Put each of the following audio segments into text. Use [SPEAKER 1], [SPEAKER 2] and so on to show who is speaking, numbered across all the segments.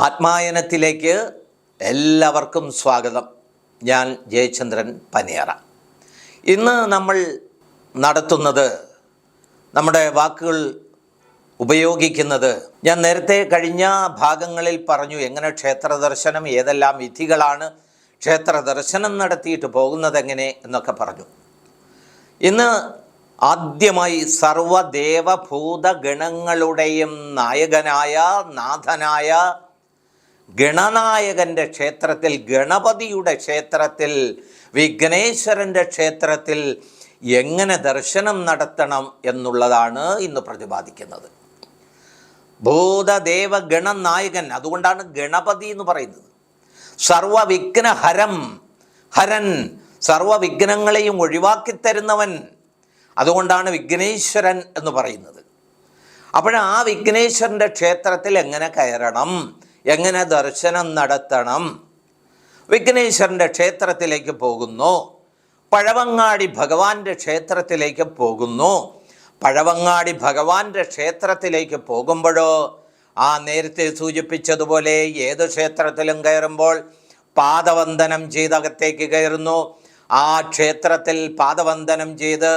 [SPEAKER 1] ആത്മായനത്തിലേക്ക് എല്ലാവർക്കും സ്വാഗതം. ഞാൻ ജയചന്ദ്രൻ പനിയറ. ഇന്ന് നമ്മൾ നടത്തുന്നത് നമ്മുടെ വാക്കുകൾ ഉപയോഗിക്കുന്നത് ഞാൻ നേരത്തെ കഴിഞ്ഞ ഭാഗങ്ങളിൽ പറഞ്ഞു എങ്ങനെ ക്ഷേത്ര ദർശനം ഏതെല്ലാം വിധികളാണ് ക്ഷേത്ര ദർശനം നടത്തിയിട്ട് പോകുന്നത് എങ്ങനെ എന്നൊക്കെ പറഞ്ഞു. ഇന്ന് ആദ്യമായി സർവദേവഭൂതഗണങ്ങളുടെയും നായകനായ നാഥനായ ഗണനായകന്റെ ക്ഷേത്രത്തിൽ ഗണപതിയുടെ ക്ഷേത്രത്തിൽ വിഘ്നേശ്വരന്റെ ക്ഷേത്രത്തിൽ എങ്ങനെ ദർശനം നടത്തണം എന്നുള്ളതാണ് ഇന്ന് പ്രതിപാദിക്കുന്നത്. ഭൂതദേവ ഗണനായകൻ അതുകൊണ്ടാണ് ഗണപതി എന്ന് പറയുന്നത്. സർവവിഘ്നഹരം ഹരൻ സർവവിഘ്നങ്ങളെയും ഒഴിവാക്കി തരുന്നവൻ അതുകൊണ്ടാണ് വിഘ്നേശ്വരൻ എന്ന് പറയുന്നത്. അപ്പോൾ ആ വിഘ്നേശ്വരന്റെ ക്ഷേത്രത്തിൽ എങ്ങനെ കയറണം? എങ്ങനെ ദർശനം നടത്തണം? വിഘ്നേശ്വരന്റെ ക്ഷേത്രത്തിലേക്ക് പോകുന്നു. പഴവങ്ങാടി ഭഗവാന്റെ ക്ഷേത്രത്തിലേക്ക് പോകുന്നു. പഴവങ്ങാടി ഭഗവാന്റെ ക്ഷേത്രത്തിലേക്ക് പോകുമ്പോഴോ ആ നേരത്തെ സൂചിപ്പിച്ചതുപോലെ ഏത് ക്ഷേത്രത്തിലും കയറുമ്പോൾ പാദവന്ദനം ചെയ്ത് അകത്തേക്ക് കയറുന്നു. ആ ക്ഷേത്രത്തിൽ പാദവന്ദനം ചെയ്ത്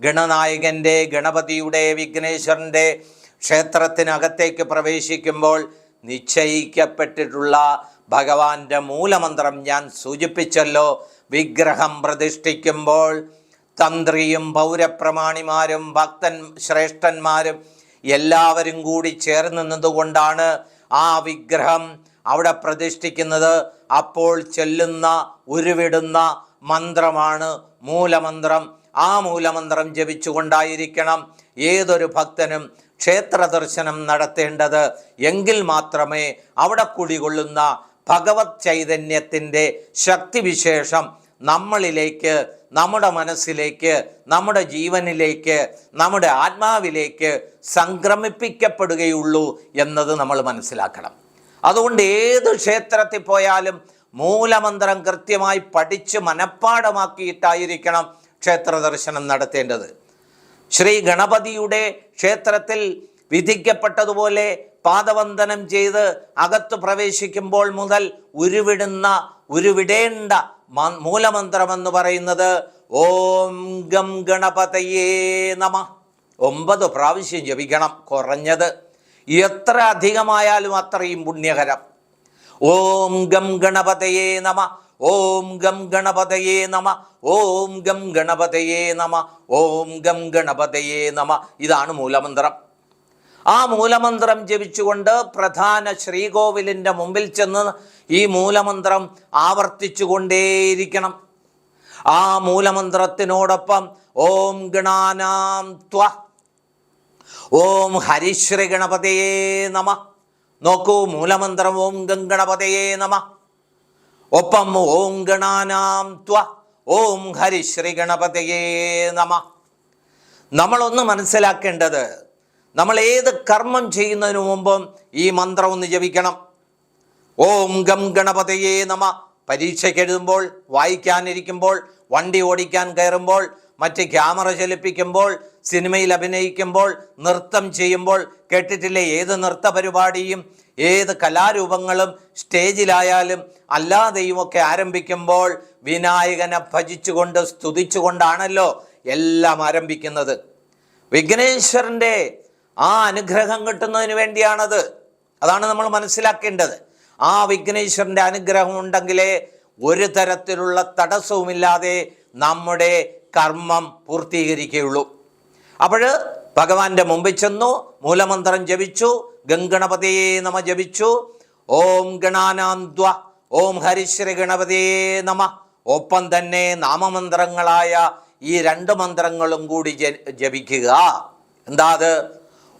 [SPEAKER 1] ഗണനായകന്റെ ഗണപതിയുടെ വിഘ്നേശ്വരന്റെ ക്ഷേത്രത്തിനകത്തേക്ക് പ്രവേശിക്കുമ്പോൾ നിശ്ചയിക്കപ്പെട്ടിട്ടുള്ള ഭഗവാന്റെ മൂലമന്ത്രം ഞാൻ സൂചിപ്പിച്ചല്ലോ. വിഗ്രഹം പ്രതിഷ്ഠിക്കുമ്പോൾ തന്ത്രിയും പൗരപ്രമാണിമാരും ഭക്തൻ ശ്രേഷ്ഠന്മാരും എല്ലാവരും കൂടി ചേർന്ന് നിന്നുകൊണ്ടാണ് ആ വിഗ്രഹം അവിടെ പ്രതിഷ്ഠിക്കുന്നത്. അപ്പോൾ ചെല്ലുന്ന ഉരുവിടുന്ന മന്ത്രമാണ് മൂലമന്ത്രം. ആ മൂലമന്ത്രം ജപിച്ചുകൊണ്ടായിരിക്കണം ഏതൊരു ഭക്തനും ക്ഷേത്ര ദർശനം നടത്തേണ്ടത് എങ്കിൽ മാത്രമേ അവിടെ കുടികൊള്ളുന്ന ഭഗവത് ചൈതന്യത്തിന്റെ ശക്തിവിശേഷം നമ്മളിലേക്ക് നമ്മുടെ മനസ്സിലേക്ക് നമ്മുടെ ജീവനിലേക്ക് നമ്മുടെ ആത്മാവിലേക്ക് സംക്രമിപ്പിക്കപ്പെടുകയുള്ളൂ എന്നത് നമ്മൾ മനസ്സിലാക്കണം. അതുകൊണ്ട് ഏത് ക്ഷേത്രത്തിൽ പോയാലും മൂലമന്ത്രം കൃത്യമായി പഠിച്ച് മനഃപ്പാടമാക്കിയിട്ടായിരിക്കണം ക്ഷേത്ര ദർശനം നടത്തേണ്ടത്. ശ്രീ ഗണപതിയുടെ ക്ഷേത്രത്തിൽ വിധിക്കപ്പെട്ടതുപോലെ പാദവന്ദനം ചെയ്ത് അകത്ത് പ്രവേശിക്കുമ്പോൾ മുതൽ ഉരുവിടുന്ന ഉരുവിടേണ്ട മൂലമന്ത്രമെന്ന് പറയുന്നത് ഓം ഗം ഗണപതയേ നമ. ഒമ്പത് പ്രാവശ്യം ജപിക്കണം കുറഞ്ഞത്. എത്ര അധികമായാലും അത്രയും പുണ്യകരം. ഓം ഗം ഗണപതയേ നമ. ഓം ഗം ഗണപതയേ നമ ഓം ഗം ഗണപതയേ നമ ഓം ഗം ഗണപതയേ നമ. ഇതാണ് മൂലമന്ത്രം. ആ മൂലമന്ത്രം ജപിച്ചുകൊണ്ട് പ്രധാന ശ്രീകോവിലിന്റെ മുമ്പിൽ ചെന്ന് ഈ മൂലമന്ത്രം ആവർത്തിച്ചു കൊണ്ടേയിരിക്കണം ആ മൂലമന്ത്രത്തിനോടൊപ്പം ഓം ഗണാനാം ത്വ ഓം ഹരിശ്രീ ഗണപതയേ നമ. നോക്കൂ മൂലമന്ത്രം ഓം ഗംഗണപതയേ നമ. ഒപ്പം ഓം ഗണാനാം ത്വ ഓം ഹരിശ്രീ ഗണപതയേ നമ. നമ്മളൊന്ന് മനസ്സിലാക്കേണ്ടത് നമ്മൾ ഏത് കർമ്മം ചെയ്യുന്നതിന് മുമ്പും ഈ മന്ത്രം ഒന്ന് ജപിക്കണം. ഓം ഗം ഗണപതയേ നമ. പരീക്ഷയ്ക്ക് എഴുതുമ്പോൾ വായിക്കാനിരിക്കുമ്പോൾ വണ്ടി ഓടിക്കാൻ കയറുമ്പോൾ മറ്റ് ക്യാമറ ചലിപ്പിക്കുമ്പോൾ സിനിമയിൽ അഭിനയിക്കുമ്പോൾ നൃത്തം ചെയ്യുമ്പോൾ കേട്ടിട്ടില്ലേ? ഏത് നൃത്ത പരിപാടിയും ഏത് കലാരൂപങ്ങളും സ്റ്റേജിലായാലും അല്ലാതെയും ഒക്കെ ആരംഭിക്കുമ്പോൾ വിനായകനെ ഭജിച്ചുകൊണ്ട് സ്തുതിച്ചുകൊണ്ടാണല്ലോ എല്ലാം ആരംഭിക്കുന്നത്. വിഘ്നേശ്വരന്റെ ആ അനുഗ്രഹം കിട്ടുന്നതിന് വേണ്ടിയാണത്. അതാണ് നമ്മൾ മനസ്സിലാക്കേണ്ടത്. ആ വിഘ്നേശ്വരന്റെ അനുഗ്രഹം ഉണ്ടെങ്കിലേ ഒരു തരത്തിലുള്ള തടസ്സവുമില്ലാതെ നമ്മുടെ കർമ്മം പൂർത്തീകരിക്കുകയുള്ളൂ. അപ്പോൾ ഭഗവാന്റെ മുമ്പിൽ ചെന്നു മൂലമന്ത്രം ജപിച്ചു ഗംഗണപതിയെ നമ ജപിച്ചു. ഓം ഗണാനാന്ത്വ ഓം ഹരിശ്രീ ഗണപതിയെ നമ. ഒപ്പം തന്നെ നാമമന്ത്രങ്ങളായ ഈ രണ്ട് മന്ത്രങ്ങളും കൂടി ജപിക്കുക. എന്താ അത്?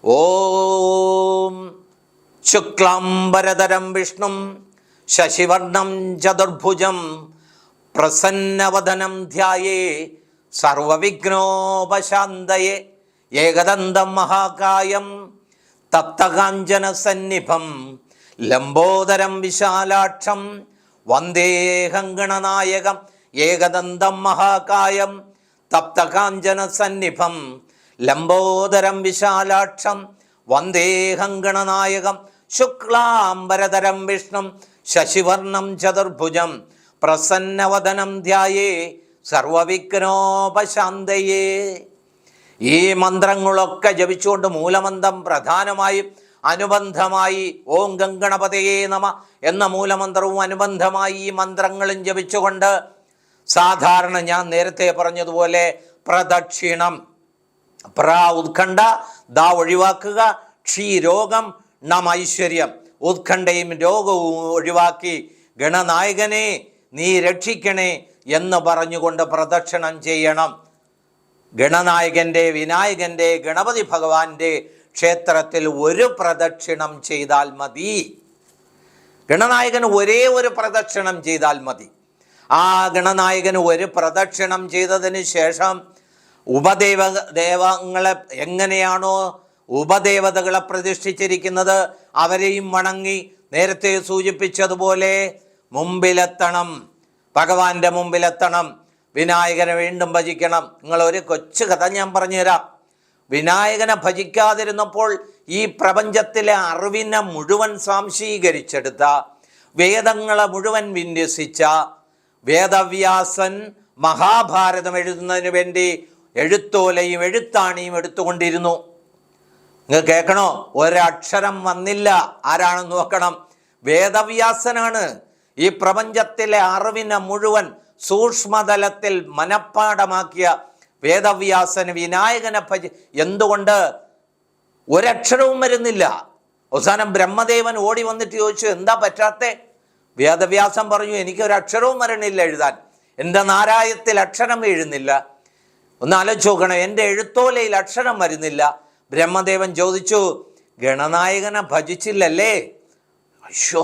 [SPEAKER 1] ഓം ശുക്ലാംബരതരം വിഷ്ണു ശശിവർണം ചതുർഭുജം പ്രസന്നവദനം ധ്യായേ സർവവിഘ്നോപശാന്തയെ ഏകദന്തം മഹാകായം തപ്തകാഞ്ചന സന്നിഭം ലംബോദരം വിശാലാക്ഷം വന്ദേഹം ഗണനായകം ഏകദന്തം മഹാകായം തപ്തകാഞ്ചന സന്നിഭം ലംബോദരം വിശാലാക്ഷം വന്ദേഹം ഗണനായകം ശുക്ലാംബരതരം വിഷ്ണു ശശിവർണം ചതുർഭുജം പ്രസന്നവദനം ധ്യായേ സർവവിഘ്നോപശാന്തയേ. ഈ മന്ത്രങ്ങളൊക്കെ ജപിച്ചുകൊണ്ട് മൂലമന്ത്രം പ്രധാനമായും അനുബന്ധമായി ഓം ഗംഗണപതയേ നമ എന്ന മൂലമന്ത്രവും അനുബന്ധമായി ഈ മന്ത്രങ്ങളും ജപിച്ചുകൊണ്ട് സാധാരണ ഞാൻ നേരത്തെ പറഞ്ഞതുപോലെ പ്രദക്ഷിണം പ്ര ഉത്കണ്ഠ ദ ഒഴിവാക്കുക ക്ഷീ രോഗം ണം ഐശ്വര്യം. ഉത്കണ്ഠയും രോഗവും ഒഴിവാക്കി ഗണനായകനെ നീ രക്ഷിക്കണേ. എന്ന് പറഞ്ഞുകൊണ്ട് പ്രദക്ഷിണം ചെയ്യണം. ഗണനായകന്റെ വിനായകന്റെ ഗണപതി ഭഗവാന്റെ ക്ഷേത്രത്തിൽ ഒരു പ്രദക്ഷിണം ചെയ്താൽ മതി. ഗണനായകന് ഒരേ ഒരു പ്രദക്ഷിണം ചെയ്താൽ മതി. ആ ഗണനായകന് ഒരു പ്രദക്ഷിണം ചെയ്തതിന് ശേഷം ഉപദേവ ദേവങ്ങളെ എങ്ങനെയാണോ ഉപദേവതകളെ പ്രതിഷ്ഠിച്ചിരിക്കുന്നത് അവരെയും വണങ്ങി നേരത്തെ സൂചിപ്പിച്ചതുപോലെ മുമ്പിലെത്തണം. ഭഗവാന്റെ മുമ്പിലെത്തണം. വിനായകനെ വീണ്ടും ഭജിക്കണം. നിങ്ങൾ ഒരു കൊച്ചു കഥ ഞാൻ പറഞ്ഞുതരാം. വിനായകനെ ഭജിക്കാതിരുന്നപ്പോൾ ഈ പ്രപഞ്ചത്തിലെ അറിവിനെ മുഴുവൻ സ്വാംശീകരിച്ചെടുത്ത വേദങ്ങളെ മുഴുവൻ വിന്യസിച്ച വേദവ്യാസൻ മഹാഭാരതം എഴുതുന്നതിന് വേണ്ടി എഴുത്തോലയും എഴുത്താണിയും എടുത്തുകൊണ്ടിരുന്നു. നിങ്ങൾ കേൾക്കണോ? ഒരക്ഷരം വന്നില്ല. ആരാണെന്ന് നോക്കണം. വേദവ്യാസനാണ്. ഈ പ്രപഞ്ചത്തിലെ അറിവിനെ മുഴുവൻ സൂക്ഷ്മതലത്തിൽ മനഃപ്പാടമാക്കിയ വേദവ്യാസന് വിനായകനെ ഭജ എന്തുകൊണ്ട് ഒരക്ഷരവും വരുന്നില്ല. അവസാനം ബ്രഹ്മദേവൻ ഓടി വന്നിട്ട് ചോദിച്ചു എന്താ പറ്റാത്തെ? വേദവ്യാസം പറഞ്ഞു എനിക്ക് ഒരു അക്ഷരവും വരണില്ല എഴുതാൻ. എന്റെ നാരായത്തിൽ അക്ഷരം എഴുന്നില്ല. ഒന്ന് ആലോചിച്ച് എന്റെ എഴുത്തോലയിൽ അക്ഷരം വരുന്നില്ല. ബ്രഹ്മദേവൻ ചോദിച്ചു ഗണനായകനെ ഭജിച്ചില്ലല്ലേ? അയ്യോ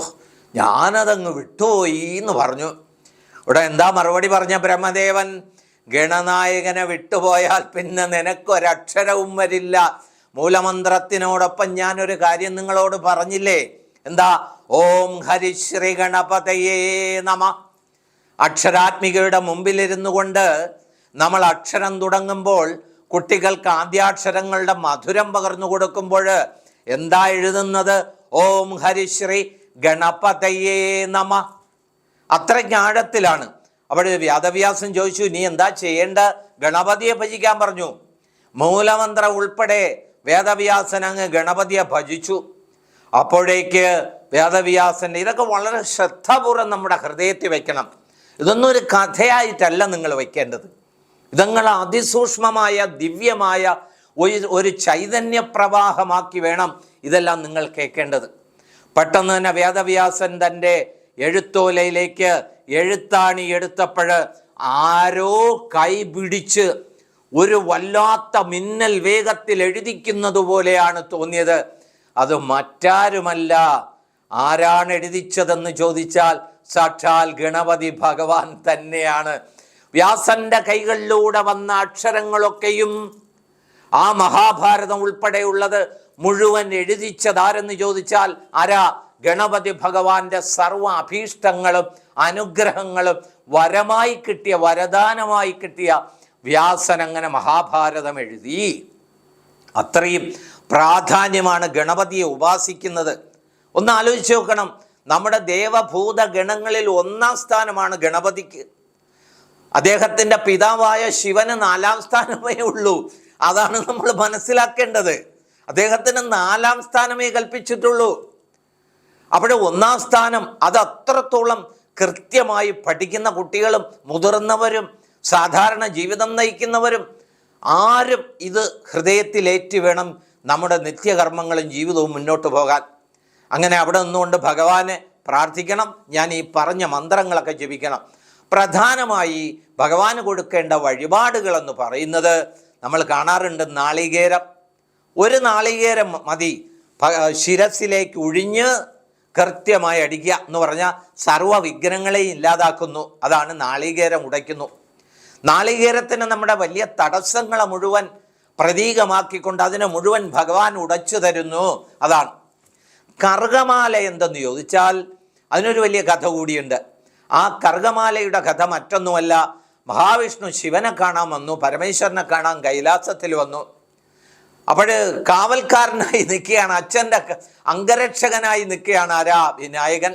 [SPEAKER 1] ഞാനതങ്ങ് വിട്ടുപോയി എന്ന് പറഞ്ഞു. ഇവിടെ എന്താ മറുപടി പറഞ്ഞ ബ്രഹ്മദേവൻ? ഗണനായകനെ വിട്ടുപോയാൽ പിന്നെ നിനക്കൊരക്ഷരവും വരില്ല. മൂലമന്ത്രത്തിനോടൊപ്പം ഞാനൊരു കാര്യം നിങ്ങളോട് പറഞ്ഞില്ലേ? എന്താ? ഓം ഹരിശ്രീ ഗണപതയേ നമ. അക്ഷരാത്മികയുടെ മുമ്പിലിരുന്നു കൊണ്ട് നമ്മൾ അക്ഷരം തുടങ്ങുമ്പോൾ കുട്ടികൾക്ക് ആദ്യാക്ഷരങ്ങളുടെ മധുരം പകർന്നു കൊടുക്കുമ്പോൾ എന്താ എഴുതുന്നത്? ഓം ഹരിശ്രീ ഗണപതയേ നമ. അത്ര ജ്ഞാഴത്തിലാണ് അവിടെ വ്യാദവ്യാസം ചോദിച്ചു നീ എന്താ ചെയ്യേണ്ട? ഗണപതിയെ ഭജിക്കാൻ പറഞ്ഞു. മൂലമന്ത്രം ഉൾപ്പെടെ വേദവ്യാസൻ അങ്ങ് ഗണപതിയെ ഭജിച്ചു. അപ്പോഴേക്ക് വേദവ്യാസൻ ഇതൊക്കെ വളരെ ശ്രദ്ധാപൂർവം നമ്മുടെ ഹൃദയത്തിൽ വെക്കണം. ഇതൊന്നും ഒരു കഥയായിട്ടല്ല നിങ്ങൾ വയ്ക്കേണ്ടത് ഇതങ്ങൾ അതിസൂക്ഷ്മമായ ദിവ്യമായ ഒരു ചൈതന്യ പ്രവാഹമാക്കി വേണം ഇതെല്ലാം നിങ്ങൾ കേൾക്കേണ്ടത് പെട്ടെന്ന് തന്നെ വേദവ്യാസൻ തന്റെ എഴുത്തോലയിലേക്ക് എഴുത്താണി എടുത്തപ്പോൾ ആരോ കൈ പിടിച്ച് ഒരു വല്ലാത്ത മിന്നൽ വേഗത്തിൽ എഴുതിക്കുന്നത് പോലെയാണ് തോന്നിയത്. അത് മറ്റാരുമല്ല. ആരാണ് എഴുതിച്ചതെന്ന് ചോദിച്ചാൽ സാക്ഷാൽ ഗണപതി ഭഗവാൻ തന്നെയാണ്. വ്യാസന്റെ കൈകളിലൂടെ വന്ന അക്ഷരങ്ങളൊക്കെയും ആ മഹാഭാരതം ഉൾപ്പെടെയുള്ളത് മുഴുവൻ എഴുതിച്ചതാരെന്ന് ചോദിച്ചാൽ ആരാ? ഗണപതി ഭഗവാന്റെ സർവ അഭീഷ്ടങ്ങളും അനുഗ്രഹങ്ങളും വരമായി കിട്ടിയ വരദാനമായി കിട്ടിയ വ്യാസൻ അങ്ങനെ മഹാഭാരതം എഴുതി. അത്രയും പ്രാധാന്യമാണ് ഗണപതിയെ ഉപാസിക്കുന്നത്. ഒന്ന് ആലോചിച്ച് നോക്കണം. നമ്മുടെ ദേവഭൂത ഗണങ്ങളിൽ ഒന്നാം സ്ഥാനമാണ് ഗണപതിക്ക്. അദ്ദേഹത്തിന്റെ പിതാവായ ശിവന് നാലാം സ്ഥാനമേ ഉള്ളൂ. അതാണ് നമ്മൾ മനസ്സിലാക്കേണ്ടത്. അദ്ദേഹത്തിന് നാലാം സ്ഥാനമേ കൽപ്പിച്ചിട്ടുള്ളൂ. അവിടെ ഒന്നാം സ്ഥാനം അത് അത്രത്തോളം കൃത്യമായി പഠിക്കുന്ന കുട്ടികളും മുതിർന്നവരും സാധാരണ ജീവിതം നയിക്കുന്നവരും ആരും ഇത് ഹൃദയത്തിലേറ്റി വേണം നമ്മുടെ നിത്യകർമ്മങ്ങളും ജീവിതവും മുന്നോട്ട് പോകാൻ. അങ്ങനെ അവിടെ നിന്നുകൊണ്ട് ഭഗവാനെ പ്രാർത്ഥിക്കണം ഞാൻ ഈ പറഞ്ഞ മന്ത്രങ്ങളൊക്കെ ജപിക്കണം. പ്രധാനമായി ഭഗവാന് കൊടുക്കേണ്ട വഴിപാടുകളെന്ന് പറയുന്നത് നമ്മൾ കാണാറുണ്ട് നാളികേരം. ഒരു നാളികേരം മതി. ശിരസിലേക്ക് ഒഴിഞ്ഞ് കൃത്യമായി അടിക്കുക എന്ന് പറഞ്ഞാൽ സർവ വിഘ്നങ്ങളെയും ഇല്ലാതാക്കുന്നു. അതാണ് നാളികേരം ഉടയ്ക്കുന്നു. നാളികേരത്തിന് നമ്മുടെ വലിയ തടസ്സങ്ങളെ മുഴുവൻ പ്രതീകമാക്കിക്കൊണ്ട് അതിനെ മുഴുവൻ ഭഗവാൻ ഉടച്ചു തരുന്നു. അതാണ്. കർഗമാല എന്തെന്ന് ചോദിച്ചാൽ അതിനൊരു വലിയ കഥ കൂടിയുണ്ട്. ആ കർഗമാലയുടെ കഥ മറ്റൊന്നുമല്ല. മഹാവിഷ്ണു ശിവനെ കാണാൻ വന്നു പരമേശ്വരനെ കാണാൻ കൈലാസത്തിൽ വന്നു. അപ്പോൾ കാവൽക്കാരനായി നിൽക്കുകയാണ് അച്ഛന്റെ അംഗരക്ഷകനായി നിൽക്കുകയാണ് ആരാ വിനായകൻ.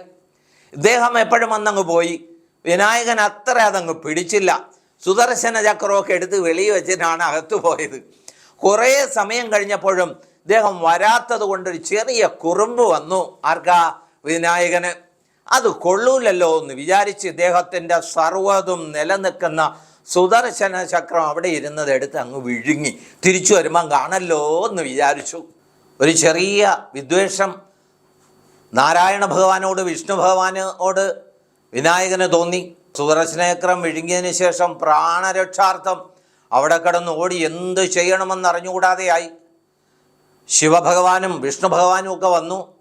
[SPEAKER 1] ഇദ്ദേഹം എപ്പോഴും വന്നങ്ങ് പോയി. വിനായകൻ അത്ര അതങ്ങ് പിടിച്ചില്ല. സുദർശന ചക്രമൊക്കെ എടുത്ത് വെളിയിൽ വെച്ചിട്ടാണ് അകത്ത് പോയത്. കുറേ സമയം കഴിഞ്ഞപ്പോഴും ഇദ്ദേഹം വരാത്തത് കൊണ്ടൊരു ചെറിയ കുറുമ്പ് വന്നു ആർക്കാ? വിനായകന്. അത് കൊള്ളൂലല്ലോ എന്ന് വിചാരിച്ച് ഇദ്ദേഹത്തിന്റെ സർവതും നിലനിൽക്കുന്ന സുദർശന ചക്രം അവിടെ ഇരുന്നത് എടുത്ത് അങ്ങ് വിഴുങ്ങി. തിരിച്ചു വരുമ്പം കാണല്ലോ എന്ന് വിചാരിച്ചു. ഒരു ചെറിയ വിദ്വേഷം. നാരായണ ഭഗവാനോട് വിഷ്ണു ഭഗവാനോട് വിനായകന് തോന്നി. സുദർശനചക്രം വിഴുങ്ങിയതിന് ശേഷം പ്രാണരക്ഷാർത്ഥം അവിടെ കിടന്ന് ഓടി എന്ത് ചെയ്യണമെന്ന് അറിഞ്ഞുകൂടാതെയായി. ശിവഭഗവാനും വിഷ്ണു ഭഗവാനും ഒക്കെ വന്നു.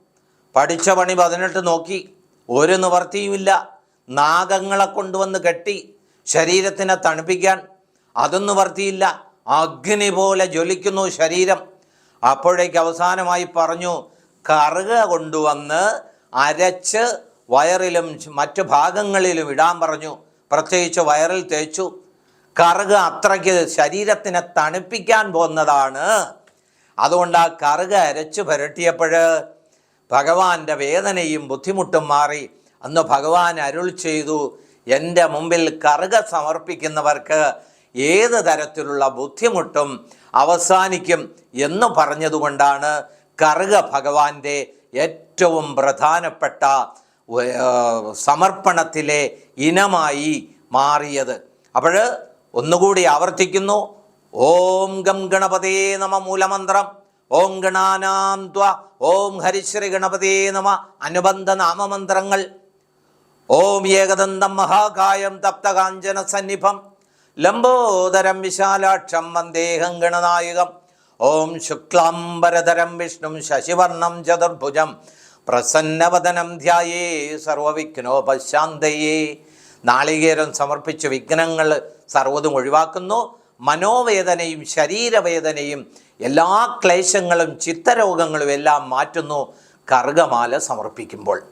[SPEAKER 1] പഠിച്ച പണി പതിനെട്ട് നോക്കി. ഒരു നിവർത്തിയുമില്ല. നാഗങ്ങളെ കൊണ്ടുവന്ന് കെട്ടി. ശരീരത്തിനെ തണുപ്പിക്കാൻ അതൊന്നും വർത്തിയില്ല. അഗ്നി പോലെ ജ്വലിക്കുന്നു ശരീരം. അപ്പോഴേക്ക് അവസാനമായി പറഞ്ഞു കറുക കൊണ്ടുവന്ന് അരച്ച് വയറിലും മറ്റു ഭാഗങ്ങളിലും ഇടാൻ പറഞ്ഞു. പ്രത്യേകിച്ച് വയറിൽ തേച്ചു. കറുക അത്രയ്ക്ക് ശരീരത്തിനെ തണുപ്പിക്കാൻ പോകുന്നതാണ്. അതുകൊണ്ട് ആ കറുക അരച്ച് പുരട്ടിയപ്പോൾ ഭഗവാന്റെ വേദനയും ബുദ്ധിമുട്ടും മാറി. അന്ന് ഭഗവാൻ അരുൾ ചെയ്തു എന്റെ മുമ്പിൽ കറുക സമർപ്പിക്കുന്നവർക്ക് ഏത് തരത്തിലുള്ള ബുദ്ധിമുട്ടും അവസാനിക്കും എന്ന് പറഞ്ഞതുകൊണ്ടാണ് കറുക ഭഗവാന്റെ ഏറ്റവും പ്രധാനപ്പെട്ട സമർപ്പണത്തിലെ ഇനമായി മാറിയത്. അപ്പോൾ ഒന്നുകൂടി ആവർത്തിക്കുന്നു. ഓം ഗം ഗണപതേ നമ മൂലമന്ത്രം. ഓം ഗണാനാം ഓം ഹരിശ്രീ ഗണപതേ നമ. അനുബന്ധ നാമമന്ത്രങ്ങൾ. ഓം ഏകദന്തം മഹാകായം തപ്തകാഞ്ചന സന്നിഭം. ലംബോദരം വിശാലാക്ഷം വന്ദേഹം ഗണനായകം ഓം ശുക്ലാംബരധരം വിഷ്ണു ശശിവർണം ചതുർഭുജം. പ്രസന്നവദനം ധ്യായേ സർവവിഘ്നോപശാന്തയേ. നാളികേരം സമർപ്പിച്ച് വിഘ്നങ്ങൾ സർവതും ഒഴിവാക്കുന്നു. മനോവേദനയും ശരീരവേദനയും എല്ലാ ക്ലേശങ്ങളും ചിത്തരോഗങ്ങളും എല്ലാം മാറ്റുന്നു. കർഗമാല സമർപ്പിക്കുമ്പോൾ.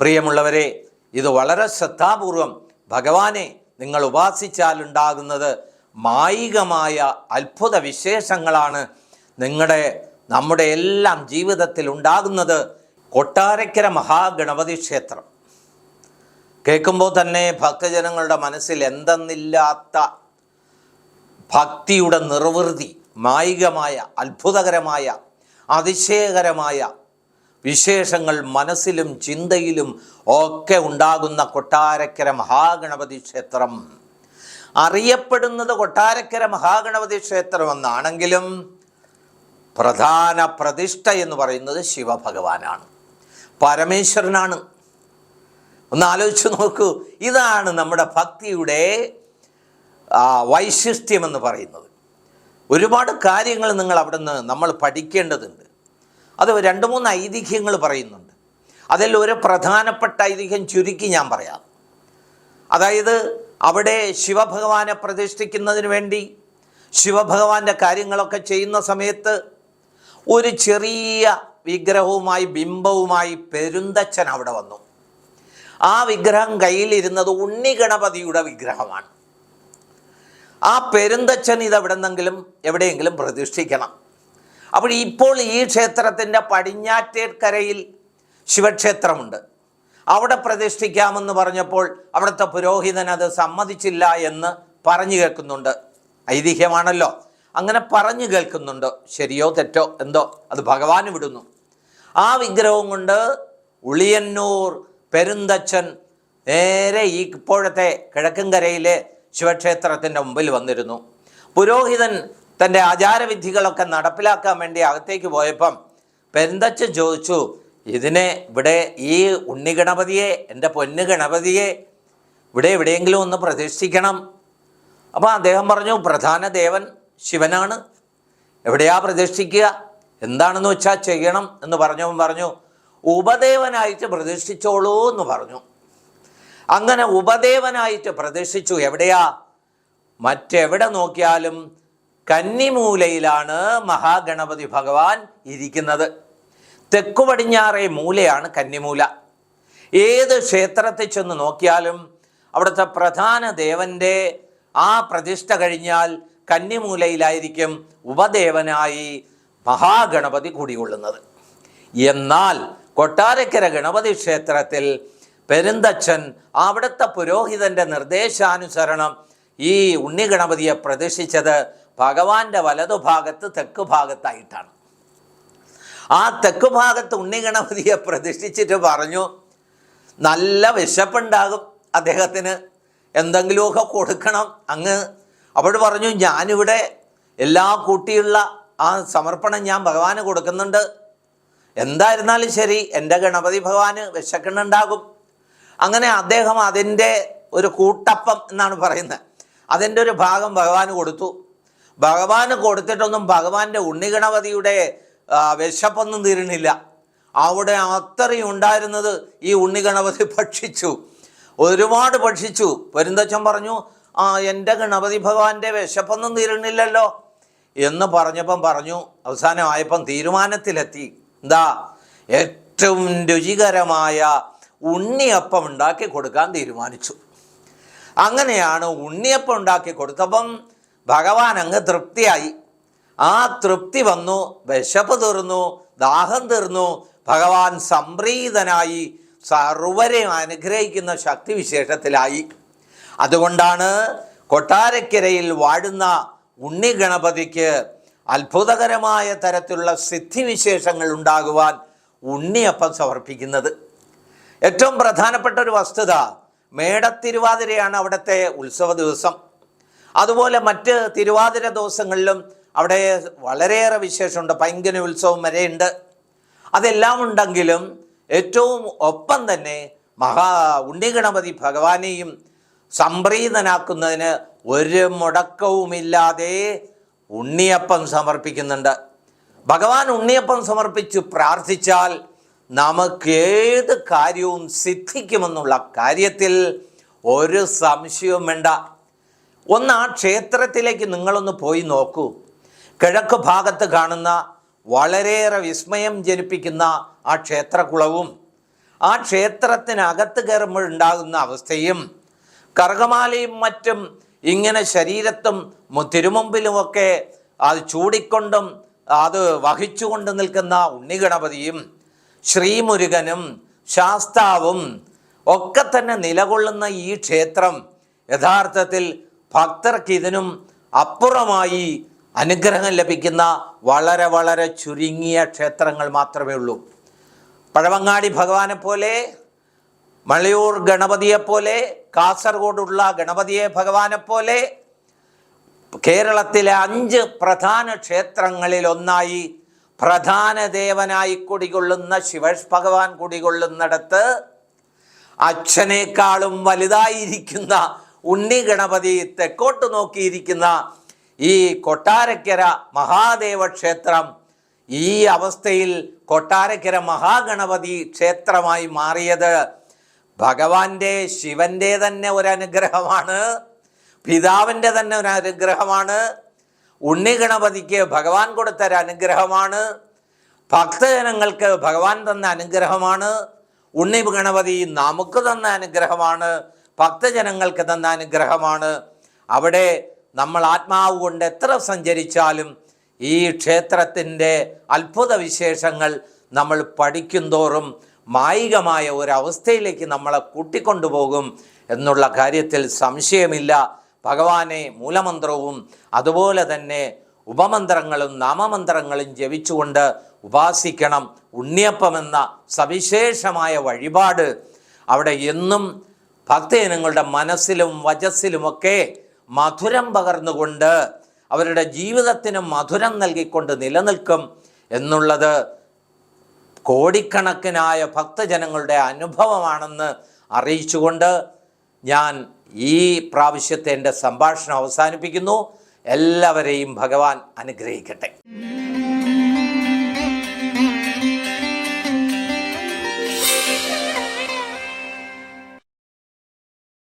[SPEAKER 1] പ്രിയമുള്ളവരെ ഇത് വളരെ ശ്രദ്ധാപൂർവം ഭഗവാനെ നിങ്ങൾ ഉപാസിച്ചാലുണ്ടാകുന്നത് മായികമായ അത്ഭുത വിശേഷങ്ങളാണ് നിങ്ങളുടെ നമ്മുടെ എല്ലാം ജീവിതത്തിൽ ഉണ്ടാകുന്നത് കൊട്ടാരക്കര മഹാഗണപതി ക്ഷേത്രം. കേൾക്കുമ്പോൾ തന്നെ ഭക്തജനങ്ങളുടെ മനസ്സിൽ എന്തെന്നില്ലാത്ത ഭക്തിയുടെ നിർവൃതി മായികമായ അത്ഭുതകരമായ അതിശയകരമായ വിശേഷങ്ങൾ മനസ്സിലും ചിന്തയിലും ഒക്കെ ഉണ്ടാകുന്ന കൊട്ടാരക്കര മഹാഗണപതി ക്ഷേത്രം. അറിയപ്പെടുന്നത് കൊട്ടാരക്കര മഹാഗണപതി ക്ഷേത്രം എന്നാണെങ്കിലും പ്രധാന പ്രതിഷ്ഠ എന്ന് പറയുന്നത് ശിവഭഗവാനാണ്. പരമേശ്വരനാണ്. ഒന്ന് ആലോചിച്ച് നോക്കൂ. ഇതാണ് നമ്മുടെ ഭക്തിയുടെ വൈശിഷ്ട്യമെന്ന് പറയുന്നത്. ഒരുപാട് കാര്യങ്ങൾ നിങ്ങൾ അവിടെ നിന്ന് നമ്മൾ പഠിക്കേണ്ടതുണ്ട്. അത് രണ്ട് മൂന്ന് ഐതിഹ്യങ്ങൾ പറയുന്നുണ്ട്. അതിൽ ഒരു പ്രധാനപ്പെട്ട ഐതിഹ്യം ചുരുക്കി ഞാൻ പറയാം. അതായത് അവിടെ ശിവഭഗവാനെ പ്രതിഷ്ഠിക്കുന്നതിന് വേണ്ടി ശിവഭഗവാന്റെ കാര്യങ്ങളൊക്കെ ചെയ്യുന്ന സമയത്ത് ഒരു ചെറിയ വിഗ്രഹവുമായി ബിംബവുമായി പെരുന്തച്ഛൻ അവിടെ വന്നു. ആ വിഗ്രഹം കയ്യിലിരുന്നത് ഉണ്ണി ഗണപതിയുടെ വിഗ്രഹമാണ്. ആ പെരുന്തച്ഛൻ ഇത് എവിടെന്നെങ്കിലും എവിടെയെങ്കിലും പ്രതിഷ്ഠിക്കണം. അപ്പോൾ ഇപ്പോൾ ഈ ക്ഷേത്രത്തിന്റെ പടിഞ്ഞാറ്റേക്കരയിൽ ശിവക്ഷേത്രമുണ്ട്. അവിടെ പ്രതിഷ്ഠിക്കാമെന്ന് പറഞ്ഞപ്പോൾ അവിടുത്തെ പുരോഹിതൻ അത് സമ്മതിച്ചില്ല എന്ന് പറഞ്ഞു കേൾക്കുന്നുണ്ട്. ഐതിഹ്യമാണല്ലോ. അങ്ങനെ പറഞ്ഞു കേൾക്കുന്നുണ്ട്. ശരിയോ തെറ്റോ എന്തോ അത് ഭഗവാൻ വിടുന്നു. ആ വിഗ്രഹവും കൊണ്ട് ഉളിയന്നൂർ പെരുന്തച്ഛൻ നേരെ ഈ ഇപ്പോഴത്തെ കിഴക്കൻകരയിലെ ശിവക്ഷേത്രത്തിന്റെ മുമ്പിൽ വന്നിരുന്നു. പുരോഹിതൻ തന്റെ ആചാരവിധികളൊക്കെ നടപ്പിലാക്കാൻ വേണ്ടി അകത്തേക്ക് പോയപ്പം പെരുന്തച്ഛൻ ചോദിച്ചു ഇതിനെ ഇവിടെ ഈ ഉണ്ണി ഗണപതിയെ എന്റെ പൊന്നു ഗണപതിയെ ഇവിടെ എവിടെയെങ്കിലും ഒന്ന് പ്രതിഷ്ഠിക്കണം. അപ്പോൾ അദ്ദേഹം പറഞ്ഞു പ്രധാന ദേവൻ ശിവനാണ്. എവിടെയാ പ്രതിഷ്ഠിക്കുക? എന്താണെന്ന് വെച്ചാൽ ചെയ്യണം. എന്ന് പറഞ്ഞവൻ പറഞ്ഞു ഉപദേവനായിട്ട് പ്രതിഷ്ഠിച്ചോളൂ എന്ന് പറഞ്ഞു. അങ്ങനെ ഉപദേവനായിട്ട് പ്രതിഷ്ഠിച്ചു. എവിടെയാ? മറ്റെവിടെ നോക്കിയാലും കന്നിമൂലയിലാണ് മഹാഗണപതി ഭഗവാൻ ഇരിക്കുന്നത്. തെക്കു പടിഞ്ഞാറേ മൂലയാണ് കന്നിമൂല. ഏത് ക്ഷേത്രത്തിൽ ചെന്ന് നോക്കിയാലും അവിടുത്തെ പ്രധാന ദേവന്റെ ആ പ്രതിഷ്ഠ കഴിഞ്ഞാൽ കന്നിമൂലയിലായിരിക്കും ഉപദേവനായി മഹാഗണപതി കൂടികൊള്ളുന്നത്. എന്നാൽ കൊട്ടാരക്കര ഗണപതി ക്ഷേത്രത്തിൽ പെരുന്തച്ഛൻ അവിടുത്തെ പുരോഹിതന്റെ നിർദ്ദേശാനുസരണം ഈ ഉണ്ണിഗണപതിയെ പ്രതിഷ്ഠിച്ചത് ഭഗവാന്റെ വലതുഭാഗത്ത് തെക്ക് ഭാഗത്തായിട്ടാണ് ആ തെക്ക് ഭാഗത്ത് ഉണ്ണിഗണപതിയെ പ്രതിഷ്ഠിച്ചിട്ട് പറഞ്ഞു നല്ല വിശപ്പുണ്ടാകും അദ്ദേഹത്തിന്. എന്തെങ്കിലുമൊക്കെ കൊടുക്കണം. അങ്ങ് അപ്പോൾ പറഞ്ഞു ഞാനിവിടെ എല്ലാ കൂട്ടിയുള്ള ആ സമർപ്പണം ഞാൻ ഭഗവാന് കൊടുക്കുന്നുണ്ട്. എന്തായിരുന്നാലും ശരി എന്റെ ഗണപതി ഭഗവാന് വിശക്കുന്നുണ്ടാകും. അങ്ങനെ അദ്ദേഹം അതിന്റെ ഒരു കൂട്ടപ്പം എന്നാണ് പറയുന്നത്. അതിന്റെ ഒരു ഭാഗം ഭഗവാന് കൊടുത്തു. ഭഗവാന് കൊടുത്തിട്ടൊന്നും ഭഗവാന്റെ ഉണ്ണിഗണപതിയുടെ വിശപ്പൊന്നും തീരണില്ല അവിടെ അത്രയും ഉണ്ടായിരുന്നത് ഈ ഉണ്ണിഗണപതി ഭക്ഷിച്ചു. ഒരുപാട് ഭക്ഷിച്ചു. പെരുന്തച്ഛൻ പറഞ്ഞു ആ എന്റെ ഗണപതി ഭഗവാന്റെ വിശപ്പൊന്നും തീരണില്ലല്ലോ എന്ന് പറഞ്ഞപ്പം പറഞ്ഞു അവസാനമായപ്പം തീരുമാനത്തിലെത്തി. എന്താ? ഏറ്റവും രുചികരമായ ഉണ്ണിയപ്പം ഉണ്ടാക്കി കൊടുക്കാൻ തീരുമാനിച്ചു. അങ്ങനെയാണ് ഉണ്ണിയപ്പം ഉണ്ടാക്കി കൊടുത്തപ്പം ഭഗവാൻ അങ്ങ് തൃപ്തിയായി. ആ തൃപ്തി വന്നു വിശപ്പ് തീർന്നു ദാഹം തീർന്നു. ഭഗവാൻ സംപ്രീതനായി സർവരെയും അനുഗ്രഹിക്കുന്ന ശക്തി വിശേഷത്തിലായി. അതുകൊണ്ടാണ് കൊട്ടാരക്കരയിൽ വാഴുന്ന ഉണ്ണി ഗണപതിക്ക് അത്ഭുതകരമായ തരത്തിലുള്ള സിദ്ധിവിശേഷങ്ങൾ ഉണ്ടാകുവാൻ ഉണ്ണിയപ്പം സമർപ്പിക്കുന്നത്. ഏറ്റവും പ്രധാനപ്പെട്ട ഒരു വസ്തുത മേടത്തിരുവാതിരയാണ് അവിടുത്തെ ഉത്സവ ദിവസം. അതുപോലെ മറ്റ് തിരുവാതിര ദിവസങ്ങളിലും അവിടെ വളരെയേറെ വിശേഷമുണ്ട്. പൈങ്കന ഉത്സവം വരെയുണ്ട്. അതെല്ലാം ഉണ്ടെങ്കിലും ഏറ്റവും ഒപ്പം തന്നെ മഹാ ഉണ്ണിഗണപതി ഭഗവാനെയും സംപ്രീതനാക്കുന്നതിന് ഒരു മുടക്കവുമില്ലാതെ ഉണ്ണിയപ്പം സമർപ്പിക്കുന്നുണ്ട്. ഭഗവാൻ ഉണ്ണിയപ്പം സമർപ്പിച്ച് പ്രാർത്ഥിച്ചാൽ നമുക്ക് ഏത് കാര്യവും സിദ്ധിക്കുമെന്നുള്ള കാര്യത്തിൽ ഒരു സംശയവും വേണ്ട. ഒന്ന് ആ ക്ഷേത്രത്തിലേക്ക് നിങ്ങളൊന്ന് പോയി നോക്കൂ. കിഴക്ക് ഭാഗത്ത് കാണുന്ന വളരെയേറെ വിസ്മയം ജനിപ്പിക്കുന്ന ആ ക്ഷേത്രകുളവും ആ ക്ഷേത്രത്തിനകത്ത് കയറുമ്പോഴുണ്ടാകുന്ന അവസ്ഥയും കർഗമാലയും മറ്റും ഇങ്ങനെ ശരീരത്തും തിരുമുമ്പിലുമൊക്കെ അത് ചൂടിക്കൊണ്ടും അത് വഹിച്ചുകൊണ്ട് നിൽക്കുന്ന ഉണ്ണിഗണപതിയും ശ്രീമുരുകനും ശാസ്താവും ഒക്കെ തന്നെ നിലകൊള്ളുന്ന ഈ ക്ഷേത്രം യഥാർത്ഥത്തിൽ ഭക്തർക്ക് ഇതിനും അപ്പുറമായി അനുഗ്രഹം ലഭിക്കുന്ന വളരെ വളരെ ചുരുങ്ങിയ ക്ഷേത്രങ്ങൾ മാത്രമേ ഉള്ളൂ. പഴവങ്ങാടി ഭഗവാനെ പോലെ മളയൂർ ഗണപതിയെപ്പോലെ കാസർഗോഡുള്ള ഗണപതിയെ ഭഗവാനെ പോലെ കേരളത്തിലെ അഞ്ച് പ്രധാന ക്ഷേത്രങ്ങളിൽ ഒന്നായി പ്രധാന ദേവനായി കുടികൊള്ളുന്ന ശിവ ഭഗവാൻ കുടികൊള്ളുന്നിടത്ത് അച്ഛനേക്കാളും വലുതായിരിക്കുന്ന ഉണ്ണി ഗണപതി തെക്കോട്ട് നോക്കിയിരിക്കുന്ന ഈ കൊട്ടാരക്കര മഹാദേവ ക്ഷേത്രം ഈ അവസ്ഥയിൽ കൊട്ടാരക്കര മഹാഗണപതി ക്ഷേത്രമായി മാറിയത് ഭഗവാന്റെ ശിവന്റെ തന്നെ ഒരു അനുഗ്രഹമാണ് പിതാവിന്റെ തന്നെ ഒരു അനുഗ്രഹമാണ് ഉണ്ണി ഗണപതിക്ക് ഭഗവാൻ കൊടുത്ത ഒരു അനുഗ്രഹമാണ് ഭക്തജനങ്ങൾക്ക് ഭഗവാൻ തന്ന അനുഗ്രഹമാണ് ഉണ്ണി ഗണപതി നമുക്ക് തന്ന അനുഗ്രഹമാണ് ഭക്തജനങ്ങൾക്ക് തന്ന അനുഗ്രഹമാണ്. അവിടെ നമ്മൾ ആത്മാവ് കൊണ്ട് എത്ര സഞ്ചരിച്ചാലും ഈ ക്ഷേത്രത്തിന്റെ അത്ഭുത വിശേഷങ്ങൾ നമ്മൾ പഠിക്കുന്തോറും മായികമായ ഒരവസ്ഥയിലേക്ക് നമ്മളെ കൂട്ടിക്കൊണ്ടുപോകും എന്നുള്ള കാര്യത്തിൽ സംശയമില്ല. ഭഗവാനെ മൂലമന്ത്രവും അതുപോലെ തന്നെ ഉപമന്ത്രങ്ങളും നാമമന്ത്രങ്ങളും ജപിച്ചുകൊണ്ട് ഉപാസിക്കണം. ഉണ്ണിയപ്പമെന്ന സവിശേഷമായ വഴിപാട് അവിടെ എന്നും ഭക്തജനങ്ങളുടെ മനസ്സിലും വചസ്സിലുമൊക്കെ മധുരം പകർന്നുകൊണ്ട് അവരുടെ ജീവിതത്തിന് മധുരം നൽകിക്കൊണ്ട് നിലനിൽക്കും എന്നുള്ളത് കോടിക്കണക്കിനായ ഭക്തജനങ്ങളുടെ അനുഭവമാണെന്ന് അറിയിച്ചുകൊണ്ട് ഞാൻ ഈ പ്രാവശ്യത്തെ എന്റെ സംഭാഷണം അവസാനിപ്പിക്കുന്നു. എല്ലാവരെയും ഭഗവാൻ അനുഗ്രഹിക്കട്ടെ.